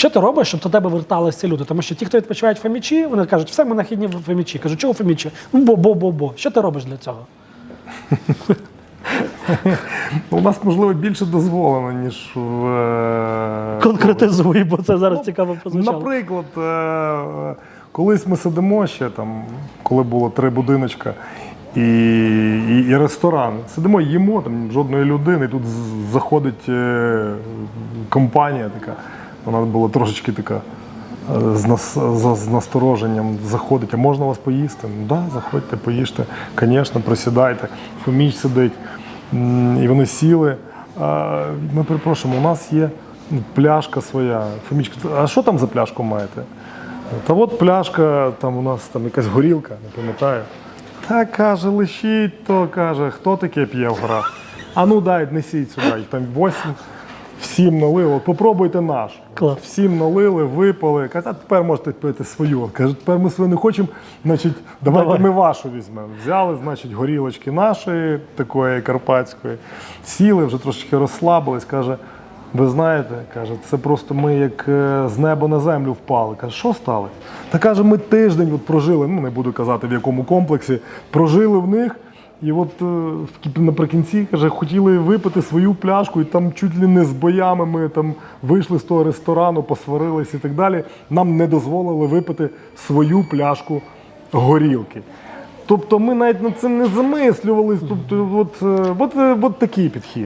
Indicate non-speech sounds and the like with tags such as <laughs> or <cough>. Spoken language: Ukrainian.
Що ти робиш, щоб до тебе верталися люди? Тому що ті, хто відпочивають Фемічі, вони кажуть, все ми на хідні в Фемічі. Кажу, чого Фемічі? Ну, бо-бо-бо-бо. Що ти робиш для цього? Ну, <laughs> У нас, можливо, більше дозволено, ніж в. е, Конкретизуй, бо це зараз цікаво прозвучало. Наприклад, е, колись ми сидимо ще там, коли було три будиночка і, і, і ресторан. Сидимо, їмо, там жодної людини. І тут заходить е, компанія така. Вона була трошечки така. е, З, нас, з, настороженням заходить, а можна вас поїсти? Ну да, заходьте, поїжте, звісно, присідайте. Фоміч сидить. І вони сіли. Ми перепрошуємо, у нас є пляшка своя. Фомічка, а що там за пляшку маєте? Та от пляшка, там у нас там якась горілка, не пам'ятаю. Та каже, лишіть то, каже, хто таке п'є в горах? А ну дай, несіть сюди. Їх там восім, всім налили. От Попробуйте нашу. Клас. Всім налили, випали. Каже, а тепер можете пити свою. Каже, тепер ми свою не хочемо, значить, давайте Давай. ми вашу візьмемо. Взяли, значить, горілочки нашої, такої карпатської, сіли, вже трошечки розслабились. Каже, ви знаєте, каже, це просто ми як е, з неба на землю впали. Каже, що сталося? Та каже, ми тиждень от прожили, ну не буду казати в якому комплексі, прожили в них. І от е, наприкінці каже, хотіли випити свою пляшку, і там чуть ли не з боями ми там вийшли з того ресторану, посварились і так далі. Нам не дозволили випити свою пляшку горілки. Тобто ми навіть над цим не замислювались. Тобто, от, от, от, е, от такий підхід.